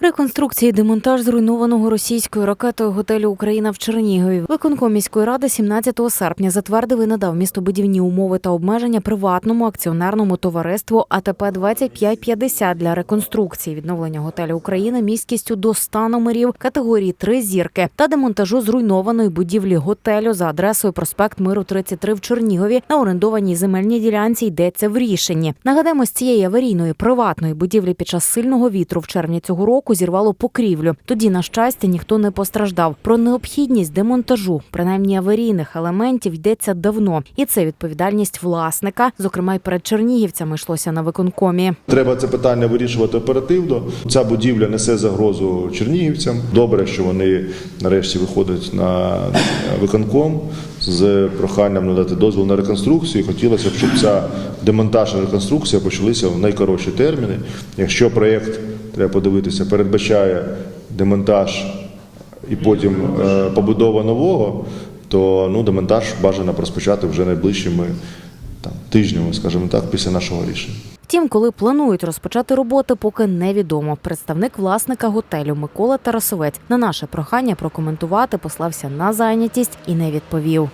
Реконструкція і демонтаж зруйнованого російською ракетою готелю Україна в Чернігові. Виконком міської ради 17 серпня затвердив і надав містобудівні умови та обмеження приватному акціонерному товариству АТП 2550 для реконструкції відновлення готелю України міськістю до 100 номерів категорії 3 зірки та демонтажу зруйнованої будівлі готелю за адресою проспект Миру 33 в Чернігові на орендованій земельній ділянці йдеться в рішенні. Нагадаємо, з цієї аварійної приватної будівлі під час сильного вітру в червні цього року зірвало покрівлю. Тоді, на щастя, ніхто не постраждав. Про необхідність демонтажу, принаймні аварійних елементів, йдеться давно, і це відповідальність власника. Зокрема, й перед чернігівцями йшлося на виконкомі. Треба це питання вирішувати оперативно. Ця будівля несе загрозу чернігівцям. Добре, що вони нарешті виходять на виконком з проханням надати дозвіл на реконструкцію. Хотілося б, щоб ця демонтаж і реконструкція почалися в найкоротші терміни. Якщо проєкт треба подивитися, передбачає демонтаж і потім е, побудова нового, то ну демонтаж бажано розпочати вже найближчими там тижнями, скажімо так, після нашого рішення. Втім, коли планують розпочати роботи, поки невідомо. Представник власника готелю Микола Тарасовець на наше прохання прокоментувати послався на зайнятість і не відповів.